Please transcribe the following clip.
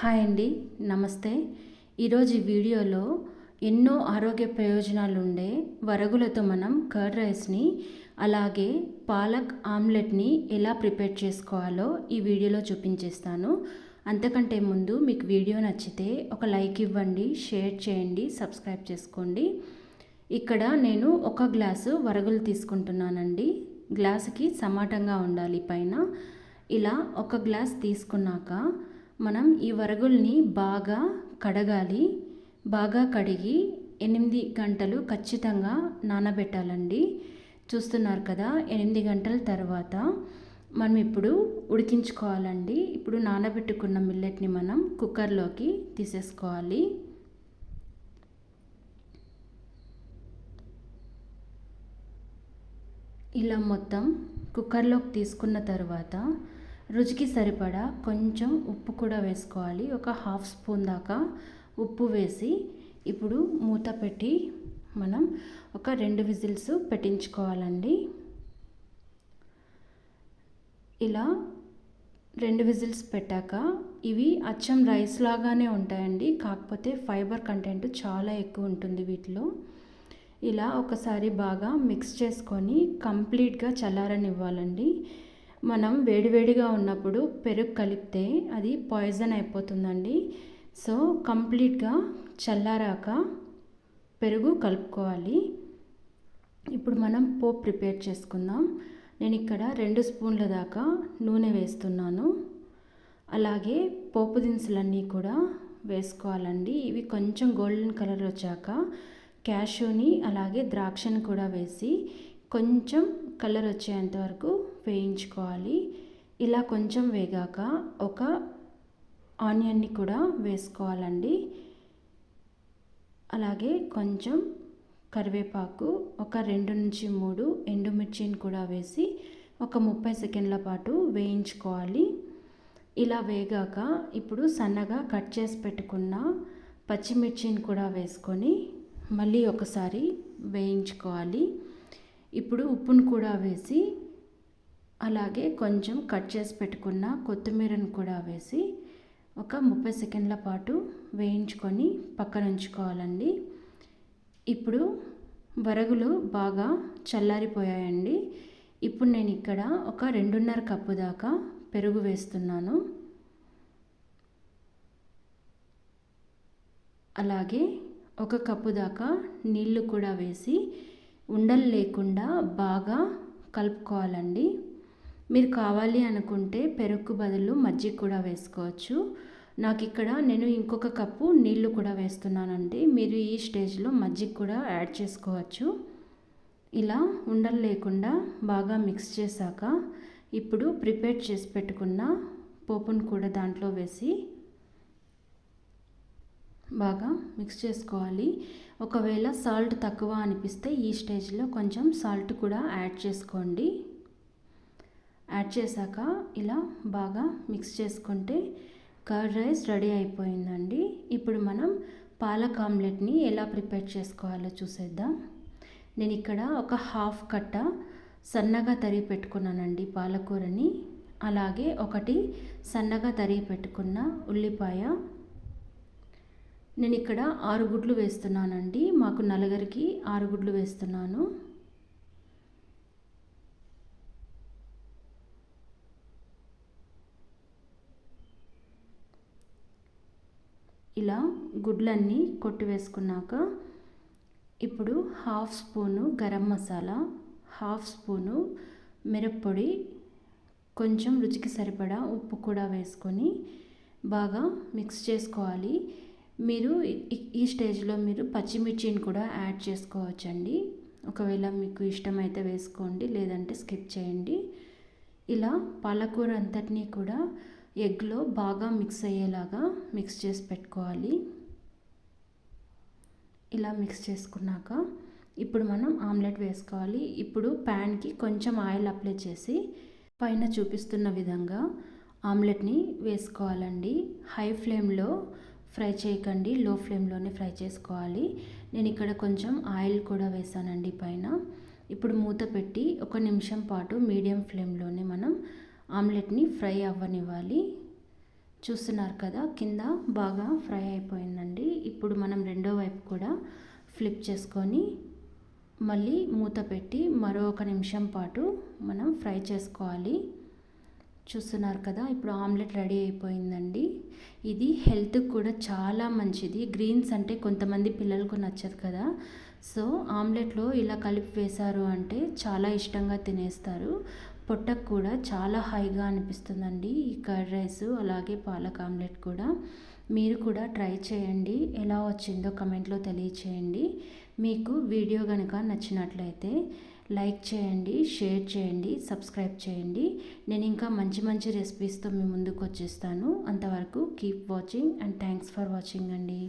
Hi అండి నమస్తే. ఈరోజు వీడియోలో ఎన్నో ఆరోగ్య ప్రయోజనాలు ఉండే వరగులతో మనం కర్డ్ రైస్ని అలాగే పాలక్ ఆమ్లెట్ని ఎలా ప్రిపేర్ చేసుకోవాలో ఈ వీడియోలో చూపించేస్తాను. అంతకంటే ముందు మీకు వీడియో నచ్చితే ఒక లైక్ ఇవ్వండి షేర్ చేయండి సబ్స్క్రైబ్ చేసుకోండి. ఇక్కడ నేను ఒక గ్లాసు వరగులు తీసుకుంటున్నానండి. గ్లాసుకి సమాటంగా ఉండాలి పైన. ఇలా ఒక గ్లాస్ తీసుకున్నాక మనం ఈ వరగుల్ని బాగా కడగాలి. బాగా కడిగి ఎనిమిది గంటలు ఖచ్చితంగా నానబెట్టాలండి. చూస్తున్నారు కదా ఎనిమిది గంటల తర్వాత మనం ఇప్పుడు ఉడికించుకోవాలండి. ఇప్పుడు నానబెట్టుకున్న మిల్లెట్ని మనం కుక్కర్లోకి తీసేసుకోవాలి. ఇలా మొత్తం కుక్కర్లోకి తీసుకున్న తర్వాత రుచికి సరిపడా కొంచెం ఉప్పు కూడా వేసుకోవాలి. ఒక హాఫ్ స్పూన్ దాకా ఉప్పు వేసి ఇప్పుడు మూత పెట్టి మనం ఒక రెండు విజిల్స్ పెట్టించుకోవాలండి. ఇలా రెండు విజిల్స్ పెట్టాక ఇవి అచ్చం రైస్ లాగానే ఉంటాయండి. కాకపోతే ఫైబర్ కంటెంట్ చాలా ఎక్కువ ఉంటుంది వీటిలో. ఇలా ఒకసారి బాగా మిక్స్ చేసుకొని కంప్లీట్గా చల్లారనివ్వాలండి. మనం వేడివేడిగా ఉన్నప్పుడు పెరుగు కలిపితే అది పాయిజన్ అయిపోతుందండి. సో కంప్లీట్గా చల్లారాక పెరుగు కలుపుకోవాలి. ఇప్పుడు మనం పోప్ ప్రిపేర్ చేసుకుందాం. నేను ఇక్కడ రెండు స్పూన్ల దాకా నూనె వేస్తున్నాను. అలాగే పోపు దినుసులన్నీ కూడా వేసుకోవాలండి. ఇవి కొంచెం గోల్డెన్ కలర్ వచ్చాక క్యాషూని అలాగే ద్రాక్షను కూడా వేసి కొంచెం కలర్ వచ్చేంత వరకు వేయించుకోవాలి. ఇలా కొంచెం వేగాక ఒక ఆనియన్ని కూడా వేసుకోవాలండి. అలాగే కొంచెం కరివేపాకు ఒక రెండు నుంచి మూడు ఎండుమిర్చిని కూడా వేసి ఒక ముప్పై సెకండ్ల పాటు వేయించుకోవాలి. ఇలా వేగాక ఇప్పుడు సన్నగా కట్ చేసి పెట్టుకున్న పచ్చిమిర్చిని కూడా వేసుకొని మళ్ళీ ఒకసారి వేయించుకోవాలి. ఇప్పుడు ఉప్పును కూడా వేసి అలాగే కొంచెం కట్ చేసి పెట్టుకున్న కొత్తిమీరను కూడా వేసి ఒక ముప్పై సెకండ్ల పాటు వేయించుకొని పక్కన ఉంచుకోవాలండి. ఇప్పుడు వరగులు బాగా చల్లారిపోయాయండి. ఇప్పుడు నేను ఇక్కడ ఒక రెండున్నర కప్పు దాకా పెరుగు వేస్తున్నాను. అలాగే ఒక కప్పు దాకా నీళ్ళు కూడా వేసి ఉండలు లేకుండా బాగా కలుపుకోవాలండి. మీరు కావాలి అనుకుంటే పెరుగు బదులు మజ్జిగ కూడా వేసుకోవచ్చు. నాకు ఇక్కడ నేను ఇంకొక కప్పు నీళ్ళు కూడా వేస్తున్నానండి. మీరు ఈ స్టేజ్లో మజ్జిగ కూడా యాడ్ చేసుకోవచ్చు. ఇలా ఉండలు లేకుండా బాగా మిక్స్ చేశాక ఇప్పుడు ప్రిపేర్ చేసి పెట్టుకున్న పోపును కూడా దాంట్లో వేసి బాగా మిక్స్ చేసుకోవాలి. ఒకవేళ సాల్ట్ తక్కువ అనిపిస్తే ఈ స్టేజ్లో కొంచెం సాల్ట్ కూడా యాడ్ చేసుకోండి. యాడ్ చేశాక ఇలా బాగా మిక్స్ చేసుకుంటే కర్డ్ రైస్ రెడీ అయిపోయిందండి. ఇప్పుడు మనం పాలక్ ఆమ్లెట్ని ఎలా ప్రిపేర్ చేసుకోవాలో చూసేద్దాం. నేను ఇక్కడ ఒక హాఫ్ కట్ట సన్నగా తరిగి పెట్టుకున్నానండి పాలకూరని. అలాగే ఒకటి సన్నగా తరిగి పెట్టుకున్న ఉల్లిపాయ. నేను ఇక్కడ ఆరు గుడ్లు వేస్తున్నానండి. మాకు నలుగురికి ఆరు గుడ్లు వేస్తున్నాను ఇలా గుడ్లన్నీ కొట్టి వేసుకున్నాక ఇప్పుడు half spoon garam masala half spoon మిరప్పొడి కొంచెం రుచికి సరిపడా ఉప్పు కూడా వేసుకొని బాగా మిక్స్ చేసుకోవాలి. మీరు ఈ స్టేజ్లో మీరు పచ్చిమిర్చిని కూడా యాడ్ చేసుకోవచ్చండి. ఒకవేళ మీకు ఇష్టమైతే వేసుకోండి లేదంటే స్కిప్ చేయండి. ఇలా పాలకూర అంతటినీ కూడా ఎగ్లో బాగా మిక్స్ అయ్యేలాగా మిక్స్ చేసి పెట్టుకోవాలి. ఇలా మిక్స్ చేసుకున్నాక ఇప్పుడు మనం ఆమ్లెట్ వేసుకోవాలి. ఇప్పుడు ప్యాన్కి కొంచెం ఆయిల్ అప్లై చేసి పైన చూపిస్తున్న విధంగా ఆమ్లెట్ని వేసుకోవాలండి. హై ఫ్లేమ్లో ఫ్రై చేయకండి. లో ఫ్లేమ్లోనే ఫ్రై చేసుకోవాలి. నేను ఇక్కడ కొంచెం ఆయిల్ కూడా వేసానండి పైన. ఇప్పుడు మూత పెట్టి ఒక నిమిషం పాటు మీడియం ఫ్లేమ్లోనే మనం ఆమ్లెట్ని ఫ్రై అవ్వనివ్వాలి. చూస్తున్నారు కదా కింద బాగా ఫ్రై అయిపోయిందండి. ఇప్పుడు మనం రెండో వైపు కూడా ఫ్లిప్ చేసుకొని మళ్ళీ మూత పెట్టి మరో ఒక నిమిషం పాటు మనం ఫ్రై చేసుకోవాలి. చూస్తున్నారు కదా ఇప్పుడు ఆమ్లెట్ రెడీ అయిపోయిందండి. ఇది హెల్త్కి కూడా చాలా మంచిది. గ్రీన్స్ అంటే కొంతమంది పిల్లలకు నచ్చదు కదా. సో ఆమ్లెట్లో ఇలా కలిపి వేశారు అంటే చాలా ఇష్టంగా తినేస్తారు. పొట్టకు కూడా చాలా హైగా అనిపిస్తుందండి. ఈ కర్డ్ రైస్ అలాగే పాలక్ ఆమ్లెట్ కూడా. మీరు కూడా ట్రై చేయండి. ఎలా వచ్చిందో కమెంట్లో తెలియచేయండి. మీకు వీడియో కనుక నచ్చినట్లయితే లైక్ చేయండి షేర్ చేయండి సబ్స్క్రైబ్ చేయండి. నేను ఇంకా మంచి మంచి రెసిపీస్తో మీ ముందుకు వచ్చేస్తాను. అంతవరకు keep watching and thanks for watching అండి.